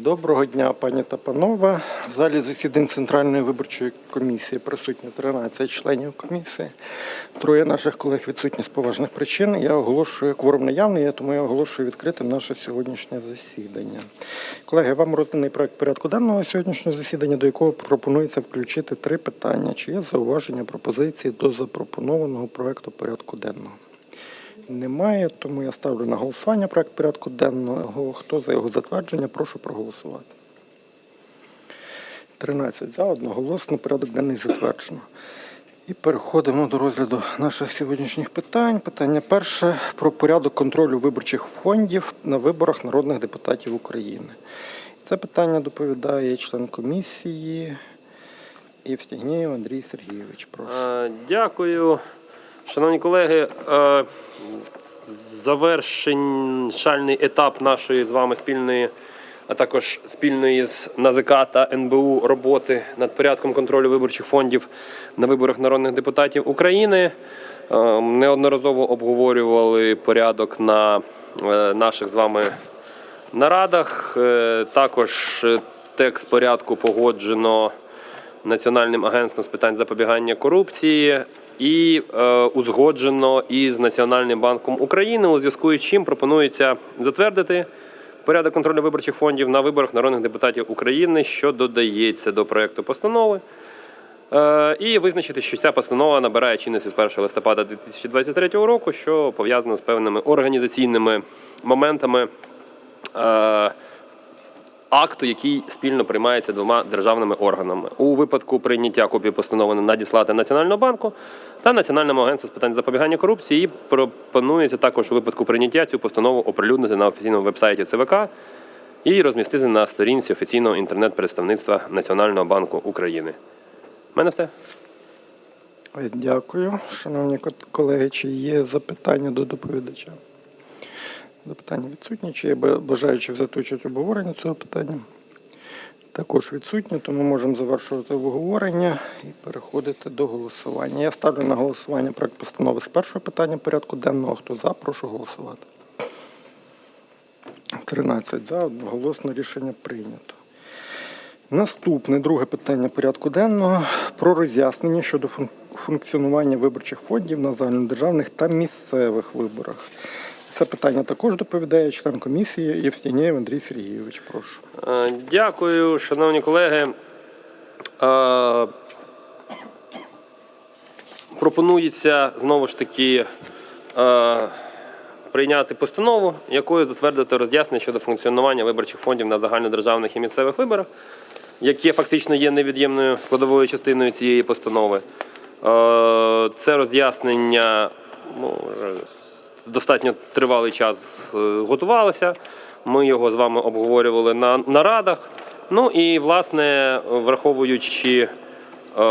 Доброго дня, пані та панове. В залі засідань Центральної виборчої комісії присутні 13 членів комісії. Троє наших колег відсутні з поважних причин. Я оголошую кворум наявний, тому я оголошую відкритим наше сьогоднішнє засідання. Колеги, вам розданий проект порядку денного сьогоднішнього засідання, до якого пропонується включити три питання. Чи є зауваження пропозиції до запропонованого проекту порядку денного? Немає, тому я ставлю на голосування проект порядку денного. Хто за його затвердження, прошу проголосувати. 13 за, одноголосно, порядок денний затверджено. І переходимо до розгляду наших сьогоднішніх питань. Питання перше про порядок контролю виборчих фондів на виборах народних депутатів України. Це питання доповідає член комісії Євстігнєєв Андрій Сергійович. Прошу. Е, Дякую. Шановні колеги, е, завершальний етап нашої з вами спільної, а також спільної з НАЗК та НБУ роботи над порядком контролю виборчих фондів на виборах народних депутатів України. Е, Неодноразово обговорювали порядок на е, наших з вами нарадах. Також текст порядку погоджено Національним агентством з питань запобігання корупції і е, узгоджено із Національним банком України, у зв'язку з чим пропонується затвердити порядок контролю виборчих фондів на виборах народних депутатів України, що додається до проекту постанови. Е, І визначити, що ця постанова набирає чинності з 1 листопада 2023 року, що пов'язано з певними організаційними моментами е, акту, який спільно приймається двома державними органами. У випадку прийняття копії постанови надіслати Національного банку та Національному агентству з питань запобігання корупції. І пропонується також у випадку прийняття цю постанову оприлюднити на офіційному вебсайті ЦВК і розмістити на сторінці офіційного інтернет-представництва Національного банку України. У мене все. Дякую. Шановні колеги, чи є запитання до доповідача? Запитання відсутні. Чи є ба- бажаючі взяти участь цього питання? Також відсутні, тому можемо завершувати обговорення і переходити до голосування. Я ставлю на голосування проект постанови з першого питання порядку денного. Хто за, прошу голосувати. 13 за, одноголосно рішення прийнято. Наступне друге питання порядку денного про роз'яснення щодо функціонування виборчих фондів на загальнодержавних та місцевих виборах. Це питання також доповідає член комісії Євстігнєєв Андрій Сергійович. Прошу. Е, Дякую, шановні колеги. Е, Пропонується знову ж таки е, прийняти постанову, якою затвердити роз'яснення щодо функціонування виборчих фондів на загальнодержавних і місцевих виборах, яке фактично є невід'ємною складовою частиною цієї постанови. Це роз'яснення вже достатньо тривалий час е, готувалося. Ми його з вами обговорювали на нарадах. Ну і власне, враховуючи е,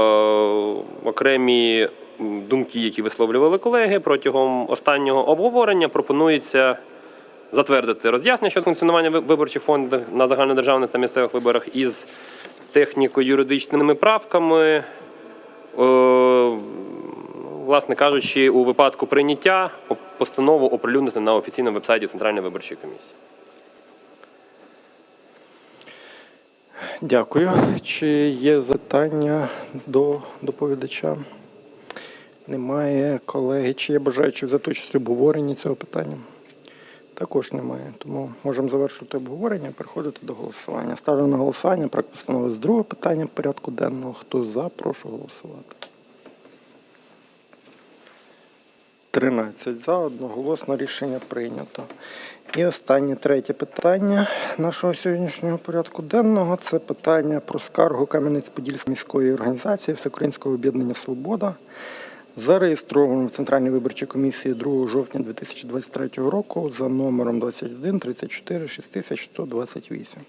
окремі думки, які висловлювали колеги протягом останнього обговорення, пропонується затвердити роз'яснення щодо функціонування виборчих фондів на загальнодержавних та місцевих виборах із техніко-юридичними правками. Е, власне кажучи, у випадку прийняття постанову оприлюднити на офіційному вебсайті Центральної виборчої комісії. Дякую. Чи є запитання до доповідача? Немає колеги. Чи є бажаючі взяти участь у обговоренні цього питання? Також немає. Тому можемо завершити обговорення переходити до голосування. Ставлю на голосування проект постанови з другого питання порядку денного. Хто за, прошу голосувати. 13 за, одноголосно рішення прийнято. І останнє третє питання нашого сьогоднішнього порядку денного це питання про скаргу Кам'янець-Подільської міської організації Всеукраїнського об'єднання Свобода, зареєстровану в Центральній виборчій комісії 2 жовтня 2023 року за номером 21 34 6128.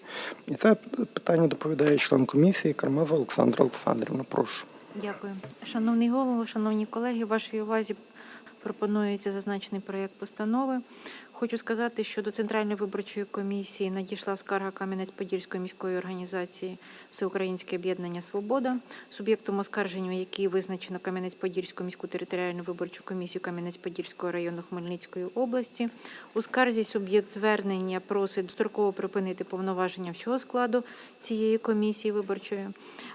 І це питання доповідає член комісії Кармаза Олександра Олександрівна. Прошу. Дякую. Шановний голово, шановні колеги, вашій увазі пропонується зазначений проєкт постанови. Хочу сказати, що до Центральної виборчої комісії надійшла скарга Кам'янець-Подільської міської організації Всеукраїнське об'єднання Свобода, суб'єктом оскарження, який визначено Кам'янець-Подільську міську територіальну виборчу комісію Кам'янець-Подільського району Хмельницької області. У скарзі суб'єкт звернення просить достроково припинити повноваження всього складу цієї комісії виборчої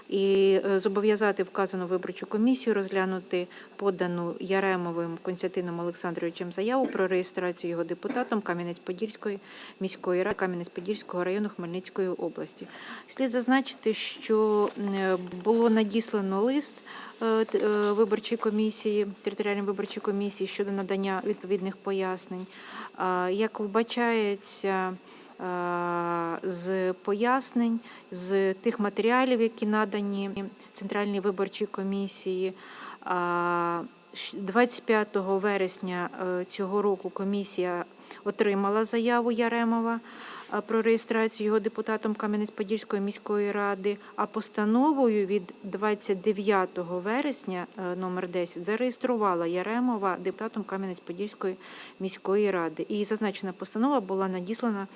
і е, зобов'язати вказану виборчу комісію розглянути подану Яремовим Константином Олександровичем заяву про реєстрацію його депутатом Кам'янець-Подільської міської ради Кам'янець-Подільського району Хмельницької області. Слід зазначити, що було надіслано лист е, е, виборчій комісії, територіальної виборчої комісії щодо надання відповідних пояснень. Як вбачається з пояснень, з тих матеріалів, які надані Центральній виборчій комісії. а, 25 вересня е, цього року комісія отримала заяву Яремова про реєстрацію його депутатом Кам'янець-Подільської міської ради, а постановою від 29 вересня е, номер 10 зареєструвала Яремова депутатом Кам'янець-Подільської міської ради. І зазначена постанова була надіслана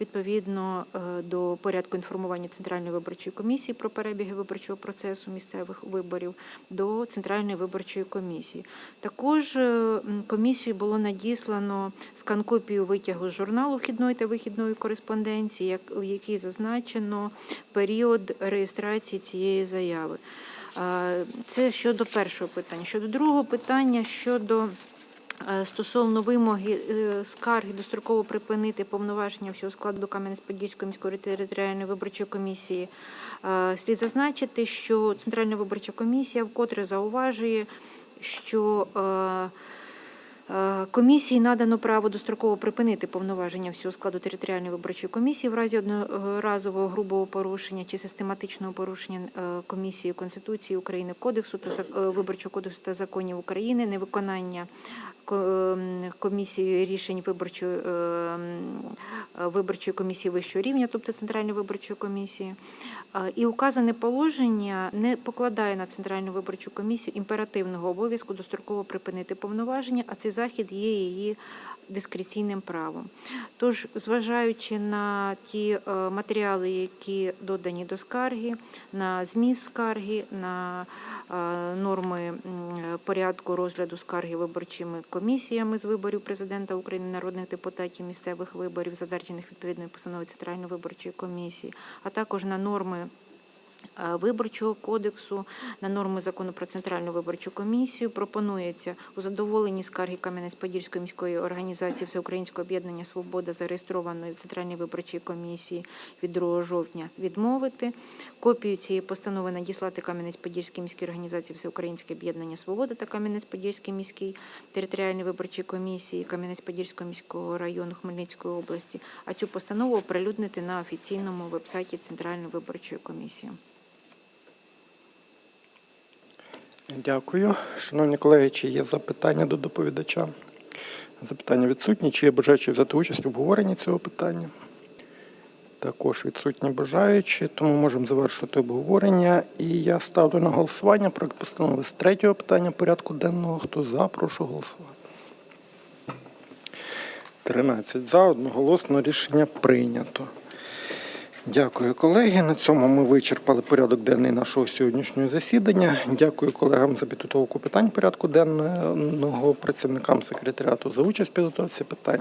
відповідно е, до порядку інформування Центральної виборчої комісії про перебіги виборчого процесу місцевих виборів до Центральної виборчої комісії. Також е, комісію було надіслано скан-копію витягу з журналу вхідної та вихідної кореспонденції, в якій зазначено період реєстрації цієї заяви. Це щодо першого питання. Щодо другого питання, щодо стосовно вимоги е, скарги достроково припинити повноваження всього складу Кам'янець-Подільської міської територіальної виборчої комісії, е, слід зазначити, що Центральна виборча комісія вкотре зауважує, що е, Е, Комісії надано право достроково припинити повноваження всього складу територіальної виборчої комісії в разі одноразового грубого порушення чи систематичного порушення е, комісії Конституції України, Кодексу та е, виборчого кодексу та законів України, невиконання ко- комісією рішень виборчої е, м, е, виборчої комісії вищого рівня, тобто Центральної виборчої комісії. І указане положення не покладає на Центральну виборчу комісію імперативного обов'язку достроково припинити повноваження, а цей захід є її дискреційним правом. Тож, зважаючи на ті е, матеріали, які додані до скарги, на зміст скарги, на е, норми порядку розгляду скарги виборчими комісіями з виборів президента України, народних депутатів, місцевих виборів, затверджених відповідною постановою Центральної виборчої комісії, а також на норми Виборчого кодексу на норми закону про центральну виборчу комісію пропонується у задоволенні скарги Кам'янець-Подільської міської організації Всеукраїнського об'єднання Свобода, зареєстрованої в Центральній виборчій комісії від 2 жовтня, відмовити. Копію цієї постанови надіслати Кам'янець-Подільській міській організації Всеукраїнське об'єднання Свобода та Кам'янець-Подільській міській територіальній виборчій комісії Кам'янець-Подільського міського району Хмельницької області, а цю постанову оприлюднити на офіційному вебсайті Центральної виборчої комісії. Дякую. Шановні колеги, чи є запитання до доповідача? Запитання відсутні. Чи є бажаючі взяти участь в обговоренні цього питання? Також відсутні бажаючі, тому можемо завершити обговорення. І я ставлю на голосування проект постанови з третього питання порядку денного. Хто за, прошу голосувати. 13 за, одноголосно рішення прийнято. Дякую, колеги. На цьому ми вичерпали порядок денний нашого сьогоднішнього засідання. Дякую колегам за підготовку питань порядку денного, працівникам секретаріату за участь в підготовці питань.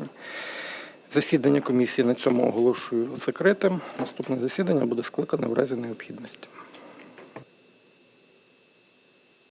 Засідання комісії на цьому оголошую закритим. Наступне засідання буде скликане в разі необхідності.